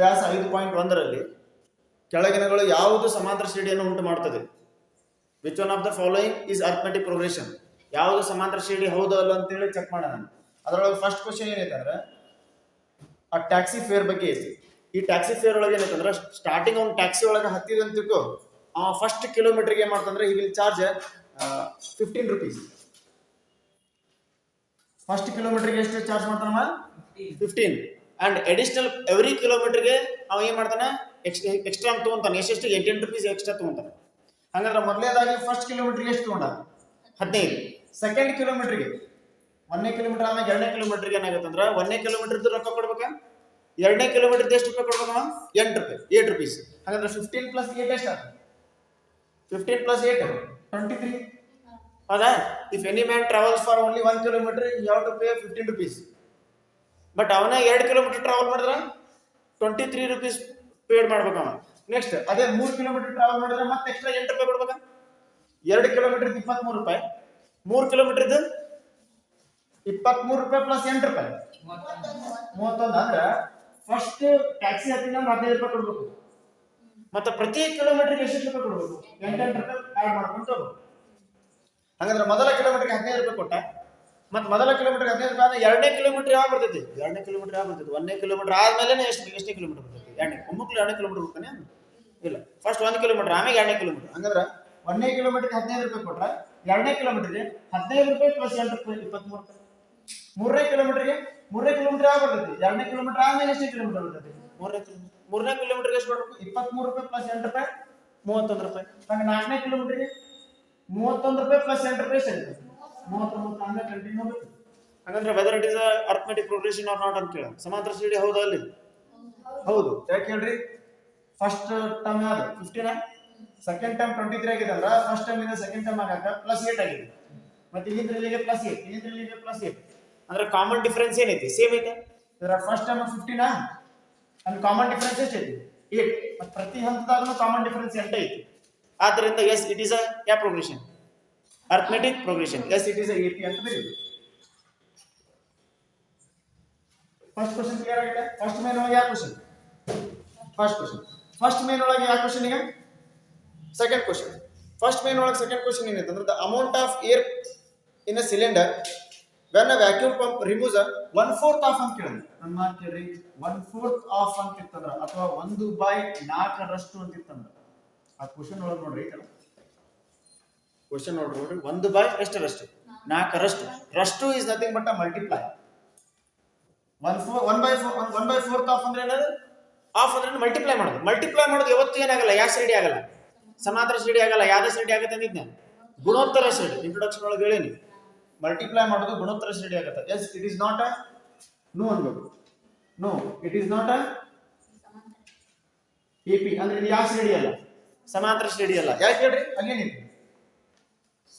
ಅಭ್ಯಾಸ ಐದು ಪಾಯಿಂಟ್ ಒಂದರಲ್ಲಿ ಕೆಳಗಿನಗಳು ಯಾವುದು ಸಮಾಂತರ ಶ್ರೇಣಿಯನ್ನು ಉಂಟು ಮಾಡ್ತದೆ which one of the following is arithmetic progression ಯಾವುದು ಸಮಾಂತರ ಶ್ರೇಣಿ ಹೌದು ಅಲ್ಲ ಅಂತೇಳಿ ಚೆಕ್ ಮಾಡೋಣ. ಅದರೊಳಗೆ ಫಸ್ಟ್ ಕ್ವಶನ್ ಏನೈತೆ ಅಂದ್ರೆ ಆ ಟ್ಯಾಕ್ಸಿ ಫೇರ್ ಬಗ್ಗೆ ಐತಿ. ಈ ಟ್ಯಾಕ್ಸಿ ಫೇರ್ ಒಳಗೆ ಏನೈತೆ ಅಂದ್ರೆ ಸ್ಟಾರ್ಟಿಂಗ್ ಅವ್ನು ಟ್ಯಾಕ್ಸಿ ಒಳಗೆ ಹತ್ತಿದ ಅಂತ ತಿಳ್ಕೊ ಆ ಫಸ್ಟ್ ಕಿಲೋಮೀಟರ್ಗೆ ಏನು ಮಾಡ್ತಂದ್ರೆ ಈಗ ಚಾರ್ಜ್ ಫಿಫ್ಟೀನ್ ರುಪೀಸ್ ಫಸ್ಟ್ ಕಿಲೋಮೀಟರ್ಗೆ ಎಷ್ಟು ಚಾರ್ಜ್ ಮಾಡ್ತಾನವ? ಫಿಫ್ಟೀನ್ ಅಂಡ್ ಅಡಿಷನಲ್ ಎವ್ರಿ ಕಿಲೋಮೀಟರ್ಗೆ ಅವ ಏನ್ ಮಾಡ್ತಾನೆ? ಎಕ್ಸ್ಟ್ರಾ ತಗೊಂತಾನೆ. ಎಷ್ಟೆಷ್ಟು? ಎಂಟೆಂಟು ರುಪೀಸ್ ಎಕ್ಸ್ಟ್ರಾ ತಗೊಂತಾನೆ. ಹಂಗಂದ್ರೆ ಮೊದಲೇದಾಗಿ ಫಸ್ಟ್ ಕಿಲೋಮೀಟರ್ಗೆ ಎಷ್ಟು ತಗೊಂಡ? ಹದಿನೈದು. ಸೆಕೆಂಡ್ ಕಿಲೋಮೀಟರ್ಗೆ ಒಂದನೇ ಕಿಲೋಮೀಟರ್ ಆಮೇಲೆ ಎರಡನೇ ಕಿಲೋಮೀಟರ್ಗೆ ಏನಾಗುತ್ತೆ ಅಂದ್ರೆ ಒಂದನೇ ಕಿಲೋಮೀಟರ್ದು ರೊಕ್ಕ ಕೊಡ್ಬೇಕಾ? ಎರಡನೇ ಕಿಲೋಮೀಟರ್ದು ಎಷ್ಟು ರೂಪಾಯಿ ಕೊಡ್ಬೇಕು ಎಂಟು ರೂಪಾಯಿ ಏಟ್ ರುಪೀಸ್ ಹಾಗಂದ್ರೆ ಫಿಫ್ಟೀನ್ ಪ್ಲಸ್ ಏಟ್ ಎಷ್ಟು fifteen plus eight twenty three ಹೌದಾ? If any man travels for only one kilometre ಯಾವ ರೂಪಾಯಿ ಫಿಫ್ಟೀನ್ ರುಪೀಸ್ ಬಟ್ ಅವನ ಎರಡು ಕಿಲೋಮೀಟರ್ ಟ್ರಾವೆಲ್ ಮಾಡಿದ್ರೆ ಟ್ವೆಂಟಿ ತ್ರೀ ರುಪೀಸ್ ಪೇಡ್ ಮಾಡ್ಬೇಕು ಅವ ನೆಕ್ಸ್ಟ್ ಅದೇ ಮೂರು ಕಿಲೋಮೀಟರ್ ಟ್ರಾವೆಲ್ ಮಾಡಿದ್ರೆ ಮತ್ತೆ ಎಕ್ಸ್ಟ್ರಾ ಎಂಟು ರೂಪಾಯಿ ಕೊಡ್ಬೇಕಾ? ಎರಡು ಕಿಲೋಮೀಟರ್ ಇಪ್ಪತ್ಮೂರು ರೂಪಾಯಿ. ಮೂರು ಕಿಲೋಮೀಟರ್ದು ಇಪ್ಪತ್ಮೂರು ರೂಪಾಯಿ ಪ್ಲಸ್ ಎಂಟು ರೂಪಾಯಿ. ಮೂವತ್ತೊಂದು ಅಂದ್ರೆ ಫಸ್ಟ್ ಟ್ಯಾಕ್ಸಿ ಹತ್ತಿನ ಹದಿನೈದು ರೂಪಾಯಿ ಕೊಡ್ಬೇಕು. ಮತ್ತೆ ಪ್ರತಿ ಕಿಲೋಮೀಟರ್ಗೆ ಎಷ್ಟು ರೂಪಾಯಿ ಕೊಡ್ಬೇಕು? ಎಂಟೆಂಟು ರೂಪಾಯಿ ಆ್ಯಡ್ ಮಾಡ್ಕೊಂಡು ಹಾಗಾದ್ರೆ ಮೊದಲ ಕಿಲೋಮೀಟರ್ಗೆ ಹದಿನೈದು ರೂಪಾಯಿ ಕೊಟ್ಟ. ಮತ್ತೆ ಮೊದಲ ಕಿಲೋಮೀಟರ್ ಹದಿನೈದು ರೂಪಾಯಿ ಅಂದ್ರೆ ಎರಡನೇ ಕಿಲೋಮೀಟರ್ ಯಾವ ಬರ್ತೈತಿ? ಎರಡನೇ ಕಿಲೋಮೀಟರ್ ಯಾವ ಬರ್ತೈತಿ? ಒಂದನೇ ಕಿಲೋಮೀಟರ್ ಆದ್ಮೇಲೆ ಎಷ್ಟು ಎಷ್ಟನೇ ಕಿಲೋಮೀಟರ್ ಬರ್ತೈತಿ? ಎರಡನೇ ಒಮ್ಮಕ್ಳು ಎರಡನೇ ಕಿಲೋಮೀಟರ್ ಹೋಗ್ತಾನೆ ಇಲ್ಲ ಫಸ್ಟ್ ಒಂದು ಕಿಲೋಮೀಟರ್ ಆಮೇಲೆ ಎರಡನೇ ಕಿಲೋಮೀಟರ್ ಹಂಗಂದ್ರೆ ಒಂದನೇ ಕಿಲೋಮೀಟರ್ಗೆ ಹದಿನೈದು ರೂಪಾಯಿ ಕೊಟ್ರೆ ಎರಡನೇ ಕಿಲೋಮೀಟರ್ಗೆ ಹದಿನೈದು ರೂಪಾಯಿ ಪ್ಲಸ್ ಎಂಟು ರೂಪಾಯಿ ಇಪ್ಪತ್ಮೂರು ರೂಪಾಯಿ. ಮೂರನೇ ಕಿಲೋಮೀಟರ್ಗೆ ಮೂರನೇ ಕಿಲೋಮೀಟರ್ ಯಾವ ಬರ್ತೈತಿ? ಎರಡನೇ ಕಿಲೋಮೀಟರ್ ಆದ್ಮೇಲೆ ಎಷ್ಟೇ ಕಿಲೋಮೀಟರ್ ಬರ್ತೈತಿ? ಮೂರನೇ ಕಿಲೋಮೀಟರ್ ಮೂರನೇ ಕಿಲೋಮೀಟರ್ಗೆ ಎಷ್ಟು ಕೊಡ್ಬೇಕು ಇಪ್ಪತ್ಮೂರು ರೂಪಾಯಿ ಪ್ಲಸ್ ಎಂಟು ರೂಪಾಯಿ ಮೂವತ್ತೊಂದು ರೂಪಾಯಿ. ಹಂಗೆ ನಾಲ್ಕನೇ ಕಿಲೋಮೀಟರ್ಗೆ ಮೂವತ್ತೊಂದು ರೂಪಾಯಿ ಪ್ಲಸ್ ಎಂಟು ರೂಪಾಯಿ ಎಷ್ಟು ಮೂವತ್ತೊಂಬತ್ತು ಹಂಗೆ ಕಂಟಿನ್ಯೂ ಹಾಗಂದ್ರೆ whether it is arithmetic progression or not ಅಂತ ಕೇಳ ಸಮಾಂತರ ಶ್ರೇಣಿ ಹೌದಾ ಅಲ್ಲಿ? ಹೌದು. ಯಾಕೆ ಹೇಳ್ರಿ? ಫಸ್ಟ್ ಟರ್ಮ್ ಯಾವ್ದು? Fifteen second term twenty three ಆಗಿದೆ ಫಸ್ಟ್ ಟರ್ಮ್ ಇಂದ ಸೆಕೆಂಡ್ ಟರ್ಮ್ ಆಗಾಕ ಪ್ಲಸ್ ಏಟ್ ಆಗಿದೆ. ಮತ್ತೆ ಇಲ್ಲಿಂದ್ರಲ್ಲಿಗೆ ಪ್ಲಸ್ ಏಟ್ ಇಲ್ಲಿಂದ್ರಲ್ಲಿಗೆ ಪ್ಲಸ್ ಏಟ್ ಅಂದ್ರೆ ಕಾಮನ್ ಡಿಫರೆನ್ಸ್ ಏನೈತಿ? ಸೇಮ್ ಐತೆ? ಇದರ ಫಸ್ಟ್ ಟರ್ಮ್ ಫಿಫ್ಟಿನ ಅಲ್ಲಿ ಕಾಮನ್ ಡಿಫರೆನ್ಸ್ ಎಷ್ಟೈತಿ? ಏಟ್ ಮತ್ತೆ ಪ್ರತಿ ಹಂತದಾಗೂ ಕಾಮನ್ ಡಿಫರೆನ್ಸ್ ಎಂಟ ಐತಿ ಆದ್ದರಿಂದ yes it is a yeah progression progression yes it is a A P ಅಂತ ಬರೀಬೇಕು ಫಸ್ಟ್ ಕ್ವಶನ್ ಕ್ಲಿಯರ್ ಆಗಿದೆ ಫಸ್ಟ್ ಮೇನ್ ಒಳಗೆ ಯಾವ question first question first main ಒಳಗೆ ಯಾವ ಕ್ವಶನ್ ಈಗ? ಸೆಕೆಂಡ್ ಕ್ವಶನ್ ಫಸ್ಟ್ ಮೇನ್ ಒಳಗೆ ಸೆಕೆಂಡ್ ಕ್ವಶನ್ ಏನೈತೆ ಅಂದ್ರೆ the amount of air in a cylinder when a vacuum pump removes one fourth of ಅಂತ ಕೇಳಿದ್ರಿ. ನನ್ನ ಮಾತು ಕೇಳ್ರಿ. ಒನ್ ಫೋರ್ತ್ ಆಫ್ ಅಂತ ಇತ್ತಂದ್ರ ಅಥವಾ ಒಂದು ಬೈ ನಾಲ್ಕರಷ್ಟು ಅಂತ ಇತ್ತಂದ್ರ? ಆ ಕ್ವಶನ್ ಒಳಗೆ ನೋಡ್ರಿ ಐತಲ್ಲ ಕ್ವಶನ್ ನೋಡ್ರಿ ಒಂದು ಬೈ ಎಷ್ಟರಷ್ಟು ನಾಲ್ಕರಷ್ಟು ರಷ್ಟು. Is nothing but multiply one four one by four one by fourth of ಅಂದ್ರೆ ಏನದು ಆಫ್ ಅಂದ್ರೆ ಮಲ್ಟಿಪ್ಲೈ ಮಾಡೋದು. ಮಲ್ಟಿಪ್ಲೈ ಮಾಡೋದು ಯಾವತ್ತೂ ಏನಾಗಲ್ಲ ಯಾವ ಸೈಡಿ ಆಗಲ್ಲ? ಸಮಾಂತರ ಶ್ರೇಡಿ ಆಗಲ್ಲ. ಯಾವ್ದೇ ಶ್ರೇಡಿ ಆಗತ್ತೆ ಅಂದಿದ್ದೆ ಗುಣೋತ್ತರ ಶ್ರೇಡಿ ಇಂಟ್ರೊಡಕ್ಷನ್ ಒಳಗೆ ಹೇಳೀನಿ ಮಲ್ಟಿಪ್ಲೈ ಮಾಡೋದು ಗುಣೋತ್ತರ ಶ್ರೇಡಿ ಆಗತ್ತೆ. Yes it is not a no ಅನ್ಬೇಕು. No it is not a A P ಅಂದ್ರೆ ಇದು ಯಾವ ಶ್ರೇಡಿ ಅಲ್ಲ? ಸಮಾಂತರ ಶ್ರೇಡಿ ಅಲ್ಲ. ಯಾಕೆ ಹೇಳ್ರಿ? ಅಲ್ಲೇನಿದೆ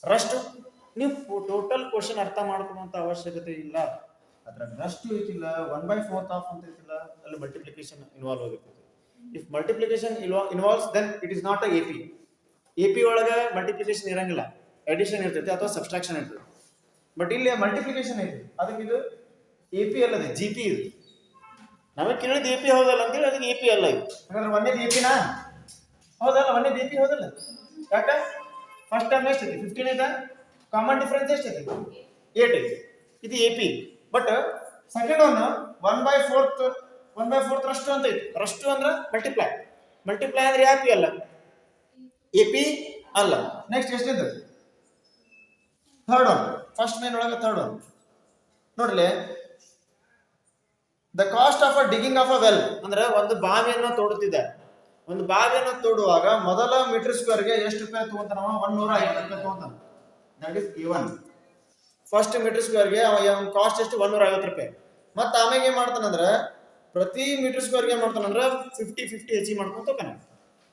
ರಷ್ಟು. ನೀವು ಟೋಟಲ್ ಕ್ವಶನ್ ಅರ್ಥ ಮಾಡ್ಕೊಳ್ಳುವಂತ ಅವಶ್ಯಕತೆ ಇಲ್ಲ. ಅದ್ರಾಗ ರಷ್ಟು ಐತಿಲ್ಲ ಒನ್ ಬೈ ಫೋರ್ತ್ ಆಫ್ ಅಂತ ಐತಿಲ್ಲ, ಅಲ್ಲಿ ಮಲ್ಟಿಪ್ಲಿಕೇಶನ್ ಇನ್ವಾಲ್ವ್ ಆಗಿರ್ತದೆ if multiplication involves then it is not A P A P ಒಳಗೆ ಮಲ್ಟಿಪ್ಲಿಕೇಶನ್ ಇರಂಗಿಲ್ಲ. ಅಡಿಷನ್ ಇರ್ತೈತಿ ಅಥವಾ ಸಬ್ಸ್ಟ್ರಾಕ್ಷನ್ ಇರ್ತದೆ ಬಟ್ ಇಲ್ಲಿ ಮಲ್ಟಿಪ್ಲಿಕೇಶನ್ ಐತಿ ಅದಕ್ಕೆ ಇದು ಎ ಪಿ ಅಲ್ಲದೆ ಜಿ ಪಿ ಇದು. ನಮಗೆ ಕೇಳಿದ ಎ ಪಿ ಹೌದಲ್ಲ ಅಂತೇಳಿ, ಅದಕ್ಕೆ ಎ ಪಿ ಅಲ್ಲ ಇದು. ಹಾಗಾದ್ರೆ ಒಂದೇ ಎ ಪಿನಾ ಹೌದಲ್ಲ, ಒಂದೇ ಎ ಪಿ ಹೌದಲ್ಲ. ಯಾಕ? ಫಸ್ಟ್ ಟರ್ಮ್ ಎಷ್ಟು ಐತಿ ಫಿಫ್ಟೀನ್ ಐತಾ ಕಾಮನ್ ಡಿಫ್ರೆನ್ಸ್ ಎಷ್ಟು ಐತಿ ಏಟ್ ಇದೆ. ಇದು A P but second one one by fourth one by fourth ರಷ್ಟು ಅಂತ ಐತಿ ರಷ್ಟು ಅಂದ್ರೆ ಮಲ್ಟಿಪ್ಲೈ ಮಲ್ಟಿಪ್ಲೈ ಅಂದ್ರೆ ಯಾಪಿ ಅಲ್ಲ. ಎ ಪಿ ಅಲ್ಲ. ನೆಕ್ಸ್ಟ್ ಎಷ್ಟಿದೆ? ಥರ್ಡ್ ಒನ್ ಫಸ್ಟ್ ಮೇನ್ ಒಳಗೆ ಥರ್ಡ್ ಒನ್ ನೋಡ್ಲಿ the cost of a digging of a well ಅಂದ್ರೆ ಒಂದು ಬಾವಿಯನ್ನು ತೋಡುತ್ತಿದೆ. ಒಂದು ಬಾವಿಯನ್ನು ತೋಡುವಾಗ ಮೊದಲ ಮೀಟರ್ ಸ್ಕ್ವೇರ್ಗೆ ಎಷ್ಟು ರೂಪಾಯಿ ತಗೊಂತಾನವ ಒಂದ್ ನೂರ ಐವತ್ತು ರೂಪಾಯಿ ತಗೊಂತಾನ. That is given first metre ಸ್ಕ್ವೇರ್ಗೆ ಕಾಸ್ಟ್ ಎಷ್ಟು? ಒನ್ ನೂರ ಐವತ್ತು ರೂಪಾಯಿ. ಮತ್ತೆ ಆಮೇಲೆ ಏನ್ ಮಾಡ್ತಾನಂದ್ರೆ ಪ್ರತಿ ಮೀಟರ್ ಸ್ಕ್ವೇರ್ಗೆ ಮಾಡ್ತಾನೆ ಮಾಡ್ತಾನಂದ್ರೆ ಫಿಫ್ಟಿ ಫಿಫ್ಟಿ ಹೆಚ್ಚಿಗೆ ಮಾಡ್ಕೊಂಡು ಹೋಗ್ತಾನೆ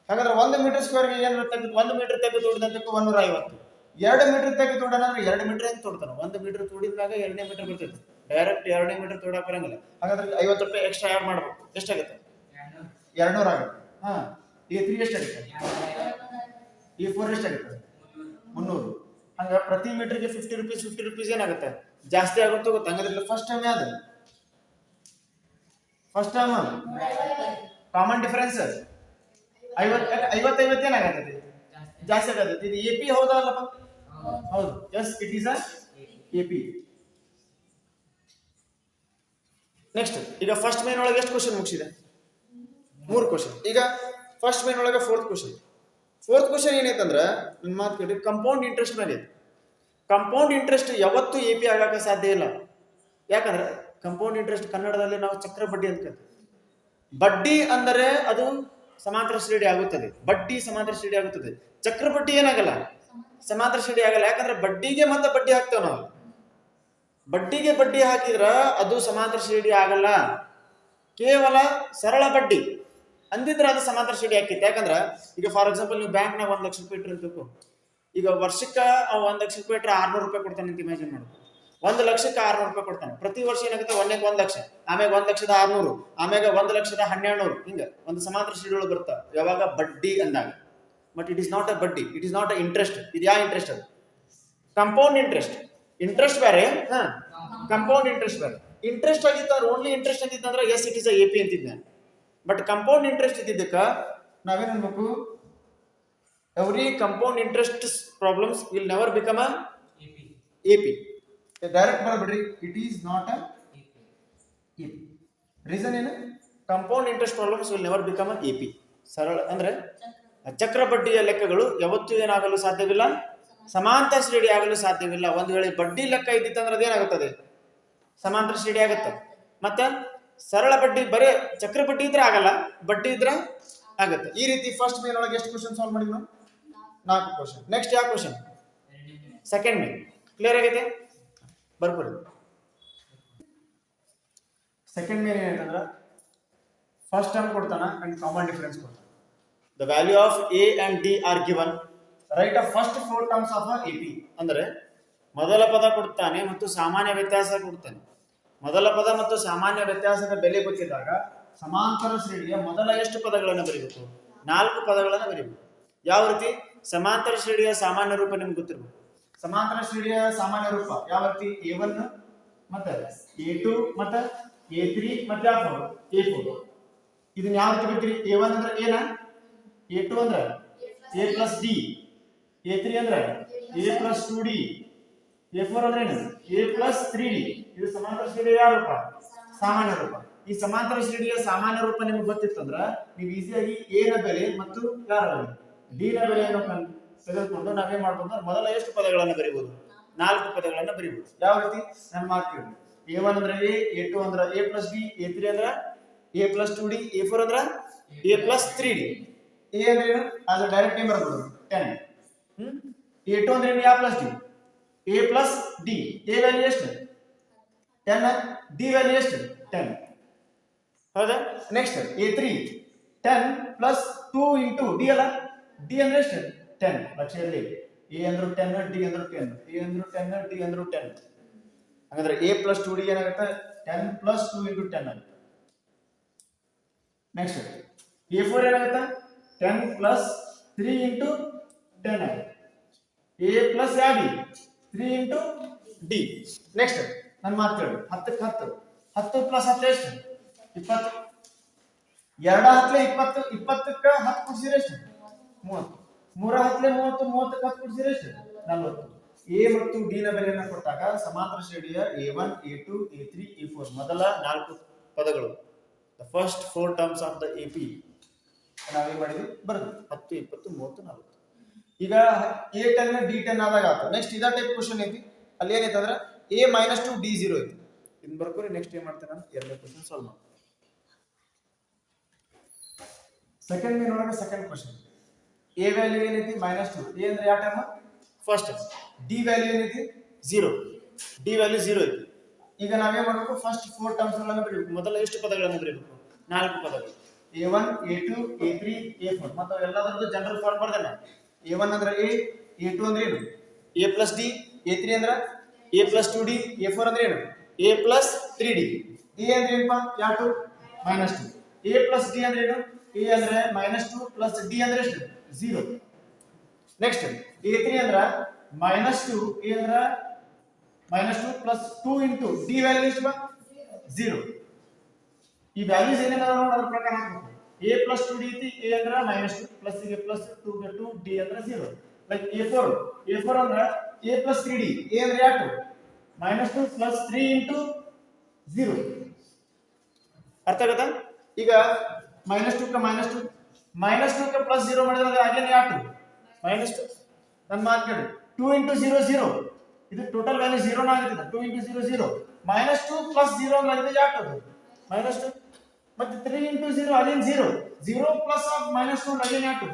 ಹಾಗಾದ್ರೆ ಒಂದು ಮೀಟರ್ ಸ್ಕ್ವೇರ್ಗೆ ಏನ್ ತೆಗೆದು ಒಂದು ಮೀಟರ್ ತೆಗೆದು ತೋಡಿದಂತಕ್ಕೆ ಒಂದ್ ನೂರ ಐವತ್ತು. ಎರಡು ಮೀಟರ್ ತೆಗೆದು ತೋಡಣ ಅಂದ್ರೆ ಎರಡು ಮೀಟರ್ ಹೆಂಗ್ ತೋಡ್ತಾನೆ ಒಂದು ಮೀಟರ್ ತೋಡಿದಾಗ ಎರಡನೇ ಮೀಟರ್ ಬರ್ತೈತೆ. ಡೈರೆಕ್ಟ್ ಎರಡನೇ ಮೀಟರ್ ತೋಡಕ್ ಬರಂಗಿಲ್ಲ. ಹಾಗಾದ್ರೆ ಐವತ್ತು ರೂಪಾಯಿ ಎಕ್ಸ್ಟ್ರಾ ಆಡ್ ಮಾಡ್ಬೇಕು. ಎಷ್ಟಾಗುತ್ತೆ? ಎರಡ್ನೂರ ಆಗುತ್ತೆ. ಹಾ ಎ ತ್ರೀ ಎಷ್ಟಾಗುತ್ತೆ ಎ ಫೋರ್ ಎಷ್ಟಾಗುತ್ತೆ ಮುನ್ನೂರು. ಹಂಗ ಪ್ರತಿ ಮೀಟರ್ಗೆ ಫಿಫ್ಟಿ ರುಪೀಸ್ ಫಿಫ್ಟಿ ರುಪೀಸ್ ಏನಾಗುತ್ತೆ? ಜಾಸ್ತಿ ಆಗುತ್ತೆ ಗೊತ್ತಾ? ಹಂಗಾದ್ರೆ ಫಸ್ಟ್ ಟೈಮ್ ಯಾವ್ದು? ಫಸ್ಟ್ ಟೈಮ್ ಕಾಮನ್ ಡಿಫರೆನ್ಸ್ ಐವತ್ ಐವತ್ತು ಐವತ್ತು ಏನಾಗತ್ತೆ? ಜಾಸ್ತಿ ಆಗತ್ತೆ. ಇದು ಎ ಪಿ ಹೌದಲ್ಲಪ್ಪ? ಹೌದು. Yes it is A P next ಈಗ ಫಸ್ಟ್ ಮೇನ್ ಒಳಗೆ ಎಷ್ಟು ಕ್ವಶನ್ ಮುಗಿಸಿದೆ? ಮೂರು ಕ್ವಶನ್ ಈಗ ಫಸ್ಟ್ ಮೇನ್ ಒಳಗೆ ಫೋರ್ತ್ ಕ್ವಶನ್ ಫೋರ್ತ್ ಕ್ವಶನ್ ಏನೈತಂದ್ರೆ ನನ್ನ ಮಾತು ಕೇಳಿ ಕಂಪೌಂಡ್ ಇಂಟ್ರೆಸ್ಟ್ ಮೇಲೆ ಕಂಪೌಂಡ್ ಇಂಟ್ರೆಸ್ಟ್ ಯಾವತ್ತೂ ಎ ಪಿ ಆಗಕ್ಕೆ ಸಾಧ್ಯ ಇಲ್ಲ. ಯಾಕಂದ್ರೆ ಕಂಪೌಂಡ್ ಇಂಟ್ರೆಸ್ಟ್ ಕನ್ನಡದಲ್ಲಿ ನಾವು ಚಕ್ರ ಬಡ್ಡಿ ಅಂತ ಕೇಳ್ತೀವಿ ಬಡ್ಡಿ ಅಂದರೆ ಅದು ಸಮಾಂತರ ಶ್ರೇಣಿ ಆಗುತ್ತದೆ. ಬಡ್ಡಿ ಸಮಾಂತರ ಶ್ರೇಣಿ ಆಗುತ್ತದೆ. ಚಕ್ರ ಬಡ್ಡಿ ಏನಾಗಲ್ಲ? ಸಮಾಂತರ ಶ್ರೇಣಿ ಆಗಲ್ಲ. ಯಾಕಂದ್ರೆ ಬಡ್ಡಿಗೆ ಮತ್ತೆ ಬಡ್ಡಿ ಹಾಕ್ತೇವೆ ನಾವು. ಬಡ್ಡಿಗೆ ಬಡ್ಡಿ ಹಾಕಿದ್ರ ಅದು ಸಮಾಂತರ ಶ್ರೇಣಿ ಆಗಲ್ಲ. ಕೇವಲ ಸರಳ ಬಡ್ಡಿ. ಅಂದಿದ್ರೆ ಅದು ಸಮಾಂತರ ಶ್ರೇಣಿ ಆಕೈತಿ ಯಾಕಂದ್ರ ಈಗ ಫಾರ್ ಎಕ್ಸಾಂಪಲ್ ನೀವು ಬ್ಯಾಂಕ್ನಾಗ ಒಂದ್ ಲಕ್ಷ ರೂಪಾಯಿ ಇಟ್ಟರೆ ಅಂತ ಈಗ ವರ್ಷಕ್ಕೆ ಒಂದು ಲಕ್ಷ ರೂಪಾಯಿ ಇಟ್ಟರೆ ಆರ್ನೂರು ರೂಪಾಯಿ ಕೊಡ್ತಾನೆ ಅಂತ ಇಮ್ಯಾಜಿನ್ ಮಾಡು. ಒಂದ್ ಲಕ್ಷಕ್ಕೆ ಆರ್ನೂರು ರೂಪಾಯಿ ಕೊಡ್ತಾನೆ. ಪ್ರತಿ ವರ್ಷ ಏನಾಗುತ್ತೆ? ಒಂದಕ್ಕೆ ಒಂದ್ ಲಕ್ಷ. ಆಮ್ಯಾಗ ಒಂದ್ ಲಕ್ಷದ ಆರ್ನೂರು. ಆಮ್ಯಾಗ ಒಂದ್ ಲಕ್ಷದ ಹನ್ನೆರಡು ನೂರು ಹಿಂಗ ಒಂದು ಸಮಾಂತರ ಶ್ರೇಣಿಗಳು ಬರ್ತಾವ ಯಾವಾಗ? ಬಡ್ಡಿ ಅಂದಾಗ. But it is not a ಬಡ್ಡಿ. It is not a interest ಇದು ಯಾವ ಇಂಟ್ರೆಸ್ಟ್ ಅದು? ಕಂಪೌಂಡ್ ಇಂಟ್ರೆಸ್ಟ್ ಇಂಟ್ರೆಸ್ಟ್ ಬೇರೆ. ಹಾ. ಕಂಪೌಂಡ್ ಇಂಟ್ರೆಸ್ಟ್ ಬೇರೆ. ಇಂಟ್ರೆಸ್ಟ್ ಆಗಿತ್ತು ಅವ್ರು only interest ಅಂತಿತ್ತಂದ್ರೆ yes it is A P ಅಂತಿದ್ದೆ ಬಟ್ ಕಂಪೌಂಡ್ ಇಂಟ್ರೆಸ್ಟ್ ಇದ್ದಿದ್ದಕ್ಕೆ ನಾವೇನು ಅನ್ಬೇಕು? Every compound interest problems will never become a A P direct ಮಾಡಬೇಡ್ರಿ it is not a A P reason ಏನು? Compound interest problems will never become a A P ಸರಳ ಅಂದ್ರೆ ಚಕ್ರ. ಬಡ್ಡಿಯ ಲೆಕ್ಕಗಳು ಯಾವತ್ತೂ ಏನಾಗಲು ಸಾಧ್ಯವಿಲ್ಲ. ಸಮಾಂತರ ಶ್ರೇಣಿ ಆಗಲು ಸಾಧ್ಯವಿಲ್ಲ. ಒಂದು ವೇಳೆ ಬಡ್ಡಿ ಲೆಕ್ಕ ಇದ್ದಿತ್ತಂದ್ರೆ ಅದೇನಾಗುತ್ತದೆ? ಸಮಾಂತರ ಶ್ರೇಣಿ ಆಗುತ್ತೆ? ಮತ್ತೆ? ಸರಳ ಬಡ್ಡಿ ಬರೀ ಚಕ್ರ ಬಡ್ಡಿ ಇದ್ರೆ ಆಗಲ್ಲ ಬಡ್ಡಿ ಇದ್ರೆ ಆಗುತ್ತೆ. ಈ ರೀತಿ ಫಸ್ಟ್ ಮೇಲ್ ಒಳಗೆ ಎಷ್ಟು ಕ್ವಶನ್ ಸಾಲ್ವ್ ಮಾಡಿದ್ವಿ ನಾಲ್ಕು ಕ್ವಶನ್ ನೆಕ್ಸ್ಟ್ ಯಾವ ಕ್ವಶನ್ ಸೆಕೆಂಡ್ ಮೇಲ್ ಕ್ಲಿಯರ್ ಆಗೈತೆ? ಬರ್ಬೋದು. ಸೆಕೆಂಡ್ ಮೇಲ್ ಏನಂತಂದ್ರೆ ಫಸ್ಟ್ ಟರ್ಮ್ ಕೊಡ್ತಾನ ಅಂಡ್ ಕಾಮನ್ ಡಿಫರೆನ್ಸ್ ಕೊಡ್ತಾನೆ. The value of A and D are given right of first four terms of A P ಅಂದರೆ ಮೊದಲ ಪದ ಕೊಡ್ತಾನೆ ಮತ್ತು ಸಾಮಾನ್ಯ ವ್ಯತ್ಯಾಸ ಕೊಡ್ತಾನೆ. ಮೊದಲ ಪದ ಮತ್ತು ಸಾಮಾನ್ಯ ವ್ಯತ್ಯಾಸದ ಬೆಲೆ ಗೊತ್ತಿದ್ದಾಗ ಸಮಾಂತರ ಶ್ರೇಣಿಯ ಮೊದಲ ಎಷ್ಟು ಪದಗಳನ್ನು ಬರೀಬೇಕು? ನಾಲ್ಕು ಪದಗಳನ್ನು ಬರೀಬೇಕು. ಯಾವ ರೀತಿ? ಸಮಾಂತರ ಶ್ರೇಣಿಯ ಸಾಮಾನ್ಯ ರೂಪ ನಿಮ್ಗೆ ಗೊತ್ತಿರಬೇಕು. ಸಮಾಂತರ ಶ್ರೇಣಿಯ ಸಾಮಾನ್ಯ ರೂಪ ಯಾವ ರೀತಿ? ಎ ಒನ್ ಮತ್ತೆ ಎ ಟು ಮತ್ತೆ ಎ ತ್ರೀ ಮತ್ತೆ ಎ ಫೋರ್ ಇದನ್ನ ಯಾವ ರೀತಿ ಬರ್ತೀರಿ? ಎ ಒನ್ ಅಂದ್ರೆ ಏನ? ಎ ಟು ಅಂದ್ರೆ A plus D A three ಅಂದ್ರೆ A plus two D A four ಅಂದ್ರೆ ಏನು ಎ ಪ್ಲಸ್ ತ್ರೀ ಡಿ ಇದು ಸಮಾಂತರ ಶ್ರೇಣಿಯ ರೂಪ? ಸಾಮಾನ್ಯ ರೂಪ. ಈ ಸಮಾಂತರ ಶ್ರೇಣಿಯ ಸಾಮಾನ್ಯ ರೂಪ ನಿಮ್ಗೆ ಗೊತ್ತಿತ್ತಂದ್ರ ನೀವು ಈಸಿಯಾಗಿ ಎ ನ ಬೆಲೆ ಮತ್ತು ಯಾರ ಬೆಲೆ ಡಿ ನ ಬೆಲೆಯನ್ನು ತೆಗೆದುಕೊಂಡು ನಾವೇನ್ ಮಾಡ್ಬೋದು ಮೊದಲ ಎಷ್ಟು ಪದಗಳನ್ನು ಬರೀಬಹುದು ನಾಲ್ಕು ಪದಗಳನ್ನು ಬರೀಬಹುದು ಯಾವ ರೀತಿ? ನನ್ನ ಮಾರ್ಕ್ ಎ ಒನ್ ಅಂದ್ರೆ ಎ ಎ ಟು ಅಂದ್ರೆ A plus D A three ಅಂದ್ರೆ A plus two D A four ಅಂದ್ರೆ A plus three D A ಅಂದ್ರೆ ಏನು? ಅದು ಡೈರೆಕ್ಟ್ ನೇಮ್ ಬರ್ಬೋದು ಟೆನ್ ಎ ಟು ಅಂದ್ರೆ ಯಾ plus D A plus D A value ಎಷ್ಟು? Ten D value ಎಷ್ಟು ten ಹೌದಾ? Next A three ten plus two into D ಅಲ್ಲ? ಡಿ ಅಂದ್ರೆ ಎಷ್ಟು? ಟೆನ್ ಲಕ್ಷದಲ್ಲಿ ಎ ಅಂದ್ರು ಟೆನ್ ಡಿ ಅಂದ್ರು ಟೆನ್ ಎ ಅಂದ್ರು ಟೆನ್ ಡಿ ಅಂದ್ರು ಟೆನ್ ಹಾಗಾದ್ರೆ ಎ ಪ್ಲಸ್ ಟು ಡಿ ಏನಾಗುತ್ತೆ? Ten plus two into ten ಆಗುತ್ತೆ. ನೆಕ್ಸ್ಟ್ ಎ ಫೋರ್ ಏನಾಗುತ್ತೆ? Ten plus three into ten ಆಗುತ್ತೆ. ಎ ಪ್ಲಸ್ ಯಾವ D three into D next ನನ್ನ ಮಾತು ಕೇಳಿ. ಹತ್ತಕ್ಕೆ ಹತ್ತು. ಹತ್ತು ಪ್ಲಸ್ ಹತ್ತು ಎಷ್ಟು? ಇಪ್ಪತ್ತು. ಎರಡ ಹತ್ಲೆ ಇಪ್ಪತ್ತು, ಇಪ್ಪತ್ತಕ್ಕೆ ಹತ್ತು ಕುಡ್ಸಿದ್ರೆ ಎಷ್ಟು? ಮೂವತ್ತು. ಮೂರ ಹತ್ತಲೆ ಮೂವತ್ತು, ಮೂವತ್ತಕ್ಕೆ ಹತ್ತು ಕುಡ್ಸಿದ್ರೆ ಎಷ್ಟು? ನಲ್ವತ್ತು. ಎ ಮತ್ತು ಡಿ ನ ಬೆಲೆಯನ್ನು ಕೊಟ್ಟಾಗ ಸಮಾಂತರ ಶ್ರೇಣಿಯ A one A two A three A four ಮೊದಲ ನಾಲ್ಕು ಪದಗಳು. The first four terms of the A P ನಾವೇನ್ ಮಾಡಿದ್ವಿ? ಬರ್ದು ಹತ್ತು, ಇಪ್ಪತ್ತು, ಮೂವತ್ತು, ನಲ್ವತ್ತು. ಈಗ ಎ ಟೆನ್ ಡಿ ಟೆನ್ ಆದಾಗ ಆಯ್ತು. ನೆಕ್ಸ್ಟ್ ಇದೇ ಟೈಪ್ ಕ್ವಶನ್ ಐತಿ. ಅಲ್ಲಿ ಏನೈತೆ ಅಂದ್ರೆ A minus two D zero ಐತಿ ಇನ್ ಬರ್ಕೋರಿ ನೆಕ್ಸ್ಟ್ ಏನ್ ಮಾಡ್ತೇನೆ ನಾನು ಎರಡನೇ ಕ್ವಶನ್ ಸಾಲ್ವ್ ಮಾಡ್ತೀನಿ. ಸೆಕೆಂಡ್ ಮೇನ್ ಒಳಗೆ ಸೆಕೆಂಡ್ ಕ್ವಶನ್ ಎ ವ್ಯಾಲ್ಯೂ ಏನೈತಿ ಮೈನಸ್ ಟು ಎ ಅಂದ್ರೆ ಯಾವ ಟೈಮ್ ಫಸ್ಟ್ ಡಿ ವ್ಯಾಲ್ಯೂ ಏನೈತಿ ಜೀರೋ ಡಿ ವ್ಯಾಲ್ಯೂ ಜೀರೋ ಐತಿ ಈಗ ನಾವೇನ್ ಮಾಡಬೇಕು? ಫಸ್ಟ್ ಫೋರ್ ಟರ್ಮ್ಸ್ ಗಳನ್ನ ಬರೀಬೇಕು ಮೊದಲ ಎಷ್ಟು ಪದಗಳನ್ನು ಬರೀಬೇಕು ನಾಲ್ಕು ಪದಗಳು. A one A two A three A four ಮತ್ತು ಎಲ್ಲದರದ್ದು ಜನರಲ್ ಫಾರ್ಮ್ ಬರ್ದೇನೆ. ಎ ಒನ್ ಅಂದ್ರೆ ಎ ಎ ಟು ಅಂದ್ರೆ ಏನು? A plus D A three ಅಂದ್ರೆ? A plus two D A four ಅಂದ್ರೆ ಏನು A plus three D A ಅಂದ್ರೆ ಏನಪ್ಪ? ಯಾವ two minus two A plus D ಅಂದ್ರೆ ಏನು? ಎ ಅಂದ್ರೆ ಮೈನಸ್ ಟು ಪ್ಲಸ್ ಡಿ ಅಂದ್ರೆ ಎಷ್ಟು? ಝೀರೋ ನೆಕ್ಸ್ಟ್ ಎ ತ್ರೀ ಅಂದ್ರ ಮೈನಸ್ ಟು ಎ ಅಂದ್ರ minus two plus two into D value ಎಷ್ಟು ಬಾ ಝೀರೋ ಈ ವ್ಯಾಲ್ಯೂಸ್ ಏನೇನ ಅದ್ರ ಪ್ರಕಾರ ಹಾಕ್ಬೇಕು. ಎ ಪ್ಲಸ್ ಟು ಡಿ ಐತಿ ಎ ಅಂದ್ರೆ ಮೈನಸ್ ಟು ಪ್ಲಸ್ಗೆ ಪ್ಲಸ್ ಟು ಗೆ ಟು ಡಿ ಅಂದ್ರೆ zero like A four A four ಅಂದ್ರೆ A plus three D A ಅಂದ್ರೆ ಯಾಕೆ? Minus two plus three into zero ಅರ್ಥ ಆಗತ್ತಾ? ಈಗ ಮೈನಸ್ ಟು ಕ ಮೈನಸ್ ಟು ಮೈನಸ್ ಟು ಕ ಪ್ಲಸ್ ಜೀರೋ ಮಾಡಿದ್ರೆ ಅದು ಆಗೇನೆ ಯಾಕೆ? ಮೈನಸ್ ಟು ನನ್ನ ಮಾತು ಕೇಳಿ. ಟೂ ಇಂಟು ಜೀರೋ ಜೀರೋ ಇದು ಟೋಟಲ್ ವ್ಯಾಲ್ಯೂ ಜೀರೋನ ಆಗಿದೆ two into zero zero minus two plus zero ಅಂದ್ರೆ ಯಾಕೆ ಅದು? ಮೈನಸ್ ಟು ಮತ್ತೆ three into zero again zero zero plus of minus two again ಯಾಕೆ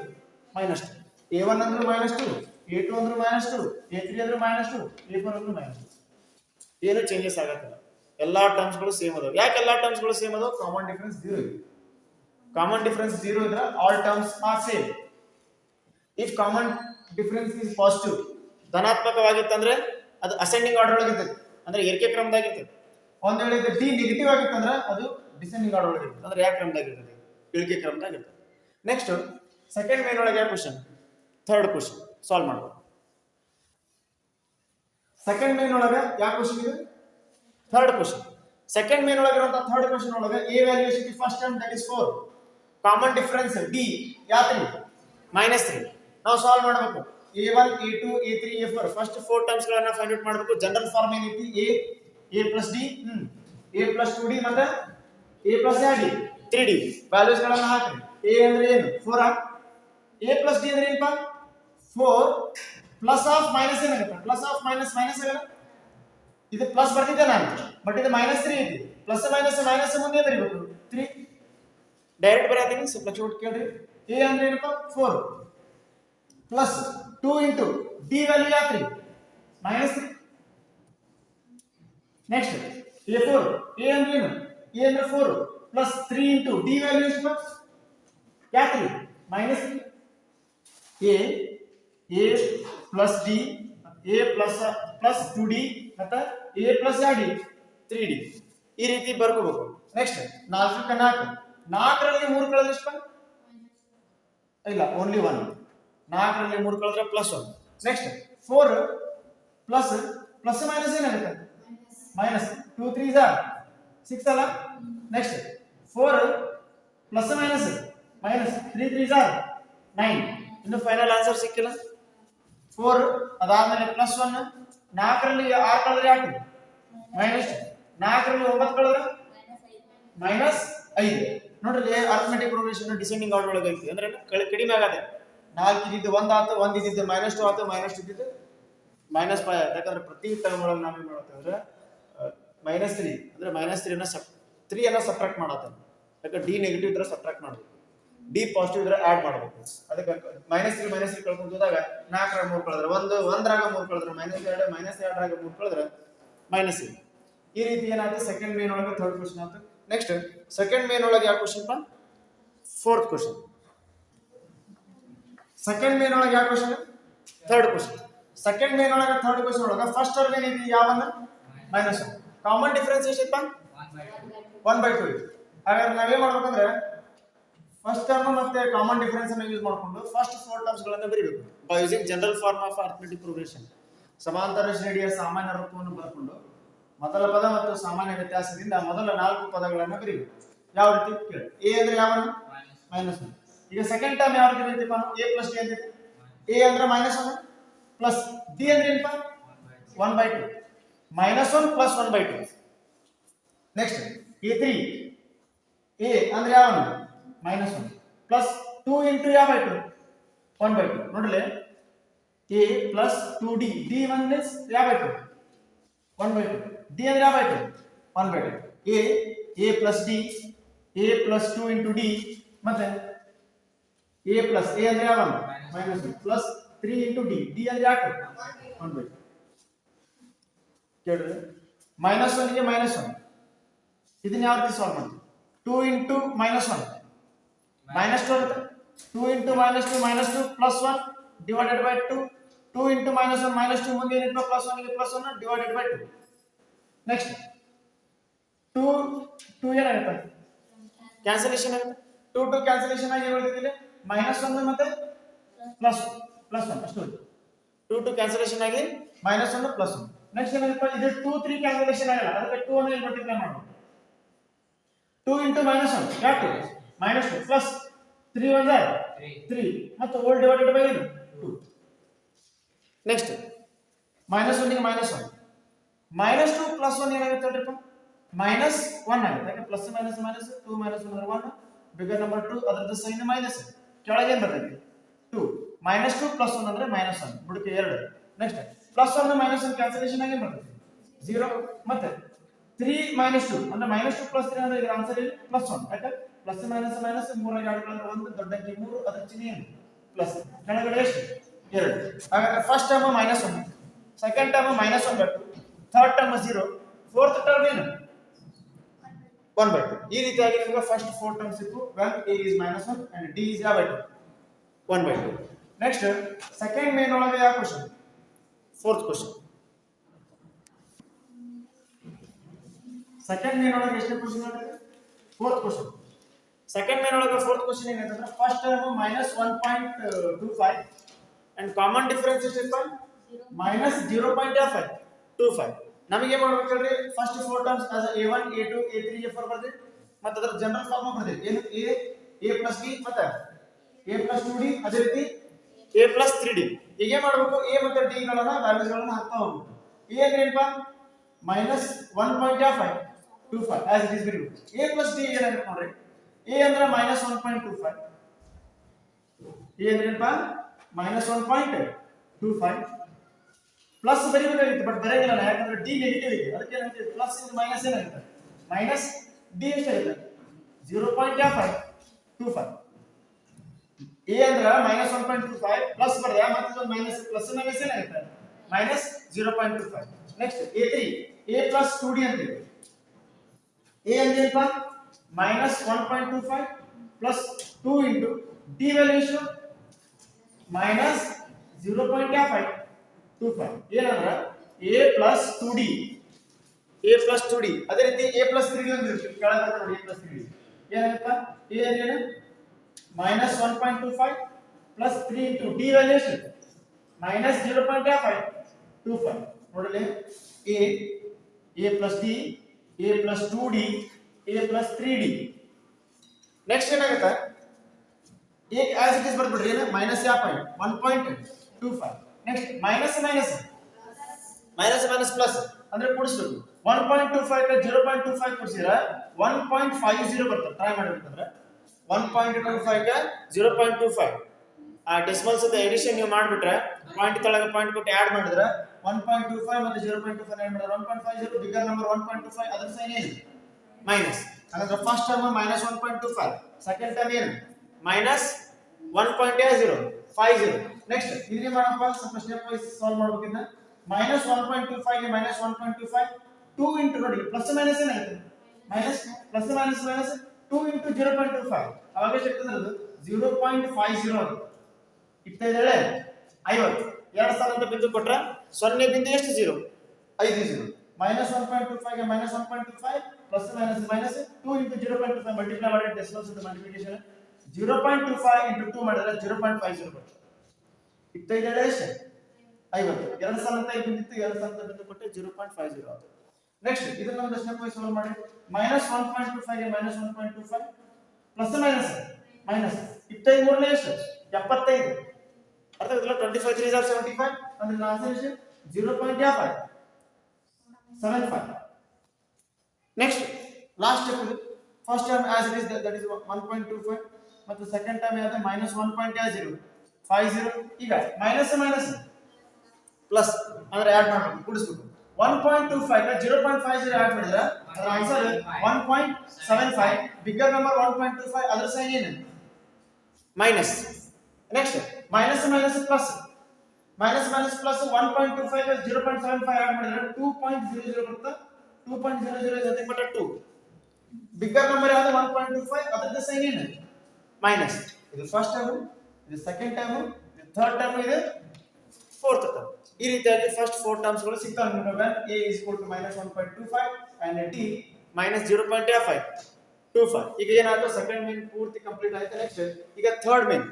ಮೈನಸ್ ಟು ಎ ಒನ್ ಅಂದ್ರೆ minus two a two ಅಂದ್ರೆ minus two A three ಅಂದ್ರೆ minus two a four ಅಂದ್ರೆ minus two ಏನು changes ಆಗತ್ತಿಲ್ಲ? ಎಲ್ಲಾ ಟರ್ಮ್ಸ್ಗಳು ಸೇಮ್ ಅದಾವ. ಯಾಕೆ ಎಲ್ಲಾ ಟರ್ಮ್ಸ್ಗಳು ಸೇಮ್ ಅದಾವ? ಕಾಮನ್ ಡಿಫರೆನ್ಸ್ ಜೀರೋ ಇದೆ. ಕಾಮನ್ ಡಿಫರೆನ್ಸ್ ಜೀರೋ ಇದ್ರೆ all terms are same if common difference is positive ಧನಾತ್ಮಕವಾಗಿತ್ತಂದ್ರೆ ಅದು ಅಸೆಂಡಿಂಗ್ ಆರ್ಡರ್ ಒಳಗಿರ್ತದೆ. ಅಂದ್ರೆ ಏರಿಕೆ ಕ್ರಮದಾಗಿರ್ತದೆ. ಒಂದ್ ವೇಳೆ ಡಿ ನೆಗೆಟಿವ್ ಆಗಿತ್ತಂದ್ರೆ ಅದು ಡಿಸೆಂಡಿಂಗ್ ಆರ್ಡರ್ ಒಳಗಿರ್ತದೆ. ಅಂದ್ರೆ ಯಾವ ಕ್ರಮದಾಗಿರ್ತದೆ? ಇಳಿಕೆ ಕ್ರಮದಾಗಿರ್ತದೆ. ನೆಕ್ಸ್ಟ್ ಸೆಕೆಂಡ್ ಮೇನ್ ಒಳಗೆ ಯಾವ ಕ್ವಶನ್ ಥರ್ಡ್ ಕ್ವಶನ್ ಸಾಲ್ವ್ ಮಾಡ್ಬೋದು. ಸೆಕೆಂಡ್ ಮೇನ್ ಒಳಗೆ ಯಾವ ಕ್ವಶನ್ ಇದೆ? ಥರ್ಡ್ ಕ್ವಶನ್ ಸೆಕೆಂಡ್ ಮೇನ್ ಒಳಗಿರುವಂತ ಥರ್ಡ್ ಕ್ವಶನ್ ಒಳಗೆ evaluation first term that is four common difference d ಯಾವ ತ್ರೀ ಮೈನಸ್ ತ್ರೀ ನಾವು ಸಾಲ್ವ್ ಮಾಡಬೇಕು. A one a two a three a four first four terms ಗಳನ್ನ find out ಮಾಡಬೇಕು. General form ಏನೈತಿ? A a plus d hmm. A plus two d ಮತ್ತೆ A plus ಯಾವ D three d values ಗಳನ್ನ ಹಾಕ್ರಿ. A ಅಂದ್ರೆ ಏನು? Four A plus D ಅಂದ್ರೆ ಏನಪ್ಪ? ಫೋರ್ ಪ್ಲಸ್ ಆಫ್ ಮೈನಸ್ ಏನಾಗುತ್ತೆ ಪ್ಲಸ್ ಆಫ್ ಮೈನಸ್ ಮೈನಸ್ ಆಗಲ್ಲ ಇದು ಪ್ಲಸ್ ಬರ್ತಿದ್ದೆ ನಾನು ಬಟ್ ಇದು ಮೈನಸ್ ತ್ರೀ ಐತಿ ಪ್ಲಸ್ ಮೈನಸ್ ಮೈನಸ್ ಮುಂದೆ ಬರೀಬೇಕು ತ್ರೀ ಡೈರೆಕ್ಟ್ ಬರೀತೀನಿ ಸ್ವಲ್ಪ ಚೂಟ್ ಕೇಳ್ರಿ ಎ ಅಂದ್ರೆ ಏನಪ್ಪ four plus two into d value ಯಾವ three minus three next a four a ಅಂದ್ರೆ ಏನು ಎ ಅಂದ್ರೆ four plus three into d value ಎಷ್ಟು ಯಾವ three minus three a a plus d a plus plus two d ಮತ್ತು a plus ಯಾವ D three d ಈ ರೀತಿ ಬರ್ಕೋಬೇಕು. Next ನಾಲ್ಕಕ್ಕೆ ನಾಲ್ಕು ನಾಲ್ಕರಲ್ಲಿ ಮೂರು ಕಳೆದ್ರೆ ಎಷ್ಟು? ಇಲ್ಲ ಓನ್ಲಿ ಒನ್ ನಾಲ್ಕರಲ್ಲಿ ಮೂರು ಕಳೆದ್ರೆ plus one next four plus plus minus ಏನಾಗುತ್ತೆ? ಮೈನಸ್ ಟೂ ತ್ರೀ ಝಾರ್ ಸಿಕ್ಸ್ ಅಲ್ಲ? Next four plus minus minus three three nine ಇನ್ನು ಫೈನಲ್ ಆನ್ಸರ್ ಸಿಕ್ಕಿಲ್ಲ? ಫೋರ್ ಅದಾದ್ಮೇಲೆ ಪ್ಲಸ್ ಒನ್ ನಾಲ್ಕರಲ್ಲಿ ಆರು ಕಳೆದ್ರೆ ಯಾಕೆ? ಮೈನಸ್ ನಾಲ್ಕರಲ್ಲಿ ಒಂಬತ್ತು ಕಳೆದ್ರೆ? ಮೈನಸ್ ಐದು. ನೋಡ್ರಿ ಅರ್ಥಮೆಟಿಕ್ ಪ್ರೊಗ್ರೆಷನ್ ಡಿಸೆಂಡಿಂಗ್ ಆರ್ಡರ್ ಒಳಗೆ ಐತಿ. ಅಂದ್ರೆ ಕಡಿಮೆ ಆಗತ್ತೆ. ನಾಲ್ಕು ಇದ್ದಿದ್ದು ಒಂದ್ ಆತು, ಒಂದ್ ಇದ್ದಿದ್ದು ಮೈನಸ್ ಟು ಆತು ಮೈನಸ್ ಇದ್ದಿದ್ದು ಮೈನಸ್ ಫೈವ್ ಯಾಕಂದ್ರೆ ಪ್ರತಿ ಟರ್ಮ್ ಒಳಗೆ ನಾವು ಏನು ಮಾಡತ್ತಂದ್ರೆ ಮೈನಸ್ ತ್ರೀ ಅಂದ್ರೆ ಮೈನಸ್ ತ್ರೀನ ಸಪ್ ತ್ರೀ ಅನ್ನ ಸಬ್ಟ್ರಾಕ್ಟ್ ಮಾಡತ್ತ ಯಾಕಂದ್ರೆ ಡಿ ನೆಗೆಟಿವ್ ಇದ್ರೆ ಸಪ್ರಾಕ್ಟ್ ಮಾಡಬೇಕು. ಡಿ ಪಾಸಿಟಿವ್ ಇದ್ರೆ ಆಡ್ ಮಾಡಬೇಕು. ಅದಕ್ಕೆ ಮೈನಸ್ ತ್ರೀ ಮೈನಸ್ ತ್ರೀ ಕಳ್ಕೊಂಡು ಹೋದಾಗ ನಾಲ್ಕರಾಗ ಮೂರು ಕಳೆದ್ರೆ ಒಂದು ಒಂದರಾಗ ಮೂರು ಕಳೆದ್ರೆ ಮೈನಸ್ ಎರಡು ಮೈನಸ್ ಎರಡರಾಗ ಮೂರು ಕಳೆದ್ರೆ ಮೈನಸ್ ಈ ರೀತಿ ಏನಾಯ್ತು? ಸೆಕೆಂಡ್ ಮೇನ್ ಒಳಗೆ ಥರ್ಡ್ ಕ್ವಶನ್ ಆಯ್ತು. ನೆಕ್ಸ್ಟ್ ಸೆಕೆಂಡ್ ಮೇನ್ ಒಳಗೆ ಯಾವ question fourth question second main ಒಳಗೆ ಯಾವ question third question second main ಒಳಗೆ ಥರ್ಡ್ ಕ್ವಶನ್ ಒಳಗೆ ಫಸ್ಟ್ ಟರ್ಮ್ ಇದೆ ಯಾವನ್ನ ಮೈನಸ್ ಕಾಮನ್ ಡಿಫ್ರೆನ್ಸ್ ಎಷ್ಟೈತಪ್ಪ ಒನ್ ಬೈ ಟು ಹಾಗಾದ್ರೆ ನಾವೇನ್ ಮಾಡ್ಬೇಕಂದ್ರೆ ಫಸ್ಟ್ ಟರ್ಮ್ ಮತ್ತೆ ಕಾಮನ್ ಡಿಫರೆನ್ಸ್ ಅನ್ನು ಯೂಸ್ ಮಾಡಿಕೊಂಡು ಫಸ್ಟ್ ಫೋರ್ ಟರ್ಮ್ಸ್ ಗಳನ್ನ ಬರೀಬೇಕು. By using general form of arithmetic progression ಸಮಾಂತರ ಶ್ರೇಣಿಯ ಸಾಮಾನ್ಯ ರೂಪವನ್ನು ಬರ್ಕೊಂಡು ಮೊದಲ ಪದ ಮತ್ತು ಸಾಮಾನ್ಯ ವ್ಯತ್ಯಾಸದಿಂದ ಮೊದಲ ನಾಲ್ಕು ಪದಗಳನ್ನು ಬರೀಬೇಕು. ಯಾವ ರೀತಿ? ಕೇಳಿ. ಎ ಅಂದ್ರೆ ಯಾವನು? ಮೈನಸ್ ಒನ್ ಈಗ ಸೆಕೆಂಡ್ ಟರ್ಮ್ ಯಾವ ರೀತಿ ಬರೀತೀಪ ಎ ಪ್ಲಸ್ ಡಿ ಅಂತ ಎ ಅಂದ್ರೆ ಮೈನಸ್ ಒನ್ ಪ್ಲಸ್ ಡಿ ಅಂದ್ರೆ ಏನಪ್ಪ? One by two minus one plus one by two next a three a ಅಂದ್ರೆ ಯಾವನು? Minus one plus two into ಯಾವ by two one by two ನೋಡ್ರಿ a plus two d d one means ಯಾವ by two one by two d ಅಂದ್ರೆ ಯಾವ by two one by two a a plus d a plus two into d ಮತ್ತೆ A plus a ಅಂದ್ರೆ ಯಾವ minus one plus three into d d ಅಂದ್ರೆ ಯಾಕೆ one by two ಕೇಳ್ರಿ minus ಒನ್ಗೆ minus one ಇದನ್ನ ಯಾವ ರೀತಿ ಸಾಲ್ವ್ ಮಾಡ್ತೀವಿ two into minus one minus two ಆಗುತ್ತೆ. Two into minus two minus two plus one divided by two two into minus one minus two ಮುಂದೆ ಏನಿತ್ತು plus one plus one divided by two next two two ಏನಾಗುತ್ತೆ? Cancellation ಆಗುತ್ತೆ. Two two cancellation ಆಗಿ ಉಳಿದಿದೆ minus one ಮತ್ತೆ plus plus one ಅಷ್ಟು two two cancellation ಆಗಿ minus ಒಂದು ಪ್ಲಸ್ ಒನ್ ನೆಕ್ಸ್ಟ್ ಏನಾಗುತ್ತೆ? ಇದು ಟೂ ತ್ರೀ ಕ್ಯಾನ್ಸಲೇಷನ್ ಆಗಲ್ಲ. ಅದಕ್ಕೆ ಟೂ ಅನ್ನು ಇಲ್ಲಿ ಮಲ್ಟಿಪ್ಲೈ ಮಾಡೋದು ಟೂ ಇಂಟು ಮೈನಸ್ ಒನ್ ಯಾಕೆ? Minus two plus three one jar three ಮತ್ತು ಓಲ್ಡ್ ಡಿವೈಡೆಡ್ ಬೈ ಏನು? Two next minus ಒನ್ನಿಗೆ minus one minus two plus one ಏನಾಗುತ್ತೆ ಹೇಳ್ರಿಪ್ಪ ಮೈನಸ್ ಒನ್ ಆಗುತ್ತೆ. ಯಾಕೆ plus minus minus two minus one one bigger number two ಅದರದ್ದು sign minus ಕೆಳಗೆ ಏನು ಬರ್ತೈತಿ two minus two plus one ಅಂದ್ರೆ ಮೈನಸ್ ಒನ್ ಬುಡಕ್ಕೆ ಎರಡು. Next plus one minus one cancellation ಆಗಿ ಬರ್ತೈತಿ ಜೀರೋ ಮತ್ತೆ ತ್ರೀ ಮೈನಸ್ ಟು ಅಂದ್ರೆ ಮೈನಸ್ ಟು ಪ್ಲಸ್ ತ್ರೀ ಅಂದ್ರೆ ಇದರ ಆನ್ಸರ್ ಏನು? ಪ್ಲಸ್ ಒನ್ ಯಾಕೆ ಪ್ಲಸ್ ಮೈನಸ್ ಮೈನಸ್ ಮೂರಾಗಿ ಆಡ್ಕೊಂಡ್ರೆ ಒಂದು ದೊಡ್ಡ ಅಂಕಿ ಮೂರು, ಅದ್ರ ಚಿಹ್ನೆ ಏನು? ಪ್ಲಸ್ ಕೆಳಗಡೆ ಎಷ್ಟು? ಎರಡು. ಹಾಗಾದ್ರೆ first term minus one second term minus by third term zero fourth term ಏನು? ಒನ್ ಬೈ ಟು ಈ ರೀತಿಯಾಗಿ ನಿಮ್ಗೆ ಫಸ್ಟ್ ಫೋರ್ ಟರ್ಮ್ಸ್ ಇತ್ತು. When a is minus one and d is ಯಾವ by one by two next second main ಒಳಗೆ ಯಾವ question fourth question second main ಒಳಗೆ ಎಷ್ಟು ಕ್ವಶನ್ ಆಗುತ್ತೆ ಫೋರ್ತ್ ಕ್ವಶನ್ ಸೆಕೆಂಡ್ ಮೇನ್ ಒಳಗೆ ಫೋರ್ತ್ ಕ್ವಶನ್ ಏನಂತಂದ್ರೆ first term minus one point two five and common difference ಎಷ್ಟಿತ್ತು minus zero point five two five ನಮಗೆ ಮಾಡ್ಬೇಕು ಹೇಳ್ರಿ? First four terms a one a two a three a four ಬರ್ತೀವಿ ಮತ್ತೆ ಅದರ general form ಬರ್ತೀವಿ ಏನು? ಎ ಎ ಪ್ಲಸ್ ಬಿ ಮತ್ತೆ ಎ ಪ್ಲಸ್ ಟು ಡಿ ಅದೇ ರೀತಿ ಎ ಪ್ಲಸ್ ತ್ರೀ ಡಿ ಏನ್ ಮಾಡ್ಬೇಕು? ಎ ಮತ್ತೆ ಡಿ ಗಳನ್ನ ವ್ಯಾಲ್ಯೂಸ್ಗಳನ್ನ ಹಾಕ್ತಾ ಹೋಗ್ಬೇಕು. ಎ ಅಂದ್ರೆ minus one point five two five as it is good a plus d ಏನಾಗುತ್ತೆ ನೋಡ್ರಿ? ಎ ಅಂದ್ರೆ minus one point two five a ಅಂದ್ರೆ ಏನಪ್ಪ minus one point two five plus ಬರೀಬೇಕಾಗಿತ್ತು but ಬರೆಯಂಗಿಲ್ಲ ಯಾಕಂದ್ರೆ ಡಿ ನೆಗೆಟಿವ್ ಇದೆ ಅದಕ್ಕೆ ಏನಾಗುತ್ತೆ ಪ್ಲಸ್ ಇಂದ ಮೈನಸ್ ಏನಾಗುತ್ತೆ ಮೈನಸ್ ಡಿ ಎಷ್ಟಾಗುತ್ತೆ zero point five two five a ಅಂದ್ರೆ minus one point two five plus ಬರೆದ ಮತ್ತೆ ಮೈನಸ್ ಪ್ಲಸ್ ಮೈನಸ್ ಏನಾಗುತ್ತೆ minus zero point two five next a three a plus two d ಅಂತೀವಿ a ಅಂದ್ರೆ ಏನಪ್ಪ minus 1.25 plus 2 into devaluation minus 0.25 ಏನಂದ್ರೆ a plus 2d a plus 2d ಅದೇ ರೀತಿ a plus 3d ಒಂದು ಇರುತ್ತೆ ಕೆಳಗೆ ನೋಡಿ a plus 3d ಏನಾಗುತ್ತೆ a ಏನು minus 1.25 plus 3 into devaluation minus 0.25 25 ನೋಡಲಿ a a plus d a plus 2d ಇದೆ ಪ್ಲಸ್ ತ್ರೀ ಡಿ ನೆಕ್ಸ್ಟ್ ಏನಾಗುತ್ತೆ? ಏಕ್ ಆಸ್ ಇಟ್ ಇಸ್ ಬರ್ಬಿಡ್ರಿ ಏನ? ಮೈನಸ್ ಯಾವ point one point two five next minus minus minus minus plus ಅಂದ್ರೆ ಕೂಡಿಸ್ಬೇಕು. One point two five zero point two five ಕೊಡಿಸಿದ್ರ one point five zero ಬರ್ತದೆ. Try ಮಾಡ್ಬೇಕಂದ್ರೆ. One point two five zero point two five ಆ decimals ಅದ addition ನೀವು ಮಾಡಿಬಿಟ್ರೆ point ತಳಗ point ಕೊಟ್ಟು add ಮಾಡಿದ್ರೆ ಒನ್ ಪಾಯಿಂಟ್ ಟೂ ಫೈವ್ ಮತ್ತು zero point two five add ಮಾಡಿದ್ರೆ one point five zero bigger number one point two five ಅದ್ರ ಸೈನ್ ಏನು ಮೈನಸ್ ಹಾಗಾದ್ರೆ first term minus one point two five second term ಏನು? Minus one point zero five zero next ಇದ್ರಿ ಮಾಡಪ್ಪ ಸ್ವಲ್ಪ step wise solve ಮಾಡ್ಬೇಕಿನ್ನ. Minus one point two five minus one point two five two into ನೋಡಿ plus minus ಏನಾಗುತ್ತೆ? Minus plus minus minus two into zero point two five ಅವಾಗ ಎಷ್ಟು ಇರ್ತದೆ ಅದು? Zero point five zero ಅದು. ಇಪ್ಪತ್ತೈದೇಳೆ ಐವತ್ತು. ಎರಡು ಸಾವಿರ ಅಂತ ಬಿಂದು ಕೊಟ್ರೆ ಸೊನ್ನೆ ಬಿಂದು ಎಷ್ಟು? ಜೀರೋ ಐದು zero minus one point two five minus one point two five plus minus minus. 2 into 0.25 multiply ಮಾಡಿದ್ರೆ decimals ಇಂದ multiplication. 0.25 into 2 ಮಾಡಿದ್ರೆ 0.50 ಬರುತ್ತೆ. ಇತ್ತೈದೇಳೆ ಎಷ್ಟು 50 ಎರಡು ಸಲ ಅಂತ ಬಂದಿತ್ತು, ಎರಡು ಸಲ ಅಂತ ಬಂದು ಕೊಟ್ಟೆ 0.50 ಆಗುತ್ತೆ. ನೆಕ್ಸ್ಟ್ ಇದನ್ನ ಒಂದು ಪ್ರಶ್ನೆ ಕೋಯಿ ಸಾಲ್ವ್ ಮಾಡಿ. Minus 1.25 ಗೆ minus 1.25 plus minus minus. ಇತ್ತೈಮೂರನೇ ಎಷ್ಟು 75 ಅರ್ಥ ಇದಲ್ಲ 25 3 75 ಅಂದ್ರೆ ಆನ್ಸರ್ ಎಷ್ಟು 0.75 75 Next, last step, first term as it is that, that is 1.25 ಮತ್ತು ಸೆಕೆಂಡ್ ಟರ್ಮ್ ಯಾವುದು ಮೈನಸ್ ಒನ್ ಪಾಯಿಂಟ್ ಯಾವ ಜೀರೋ ಫೈವ್ ಜೀರೋ ಈಗ ಮೈನಸ್ ಮೈನಸ್ ಪ್ಲಸ್ ಅಂದ್ರೆ ಆಡ್ ಮಾಡ್ಬೇಕು ಕೂಡಿಸ್ಬೇಕು one point two five zero point five zero add ಮಾಡಿದ್ರೆ ಅದರ answer one point seven five bigger number one point two five ಅದ್ರ sign ಏನು minus next minus minus plus minus minus plus one point two five zero point seven five add ಮಾಡಿದ್ರೆ two point zero zero ಬರುತ್ತೆ two point zero zero ಜೊತೆ two two bigger number ಯಾವುದು one point two five ಅದ್ರದ್ದು sign ಏನು minus ಇದು first term ಇದು second term ಇದು third term ಇದು ಫೋರ್ತ್ ಟರ್ಮ್ ಈ ರೀತಿಯಾಗಿ ಫಸ್ಟ್ ಫೋರ್ ಟರ್ಮ್ಸ್ಗಳು ಸಿಗ್ತಾವೆ ನಿಮಗೆ a is equal to minus one point two five and t minus zero point five two five ಈಗ ಏನಾಯ್ತು? ಸೆಕೆಂಡ್ ಮೇನ್ ಪೂರ್ತಿ ಕಂಪ್ಲೀಟ್ ಆಯ್ತು ನೆಕ್ಸ್ಟ್ ಈಗ ಥರ್ಡ್ ಮೇನ್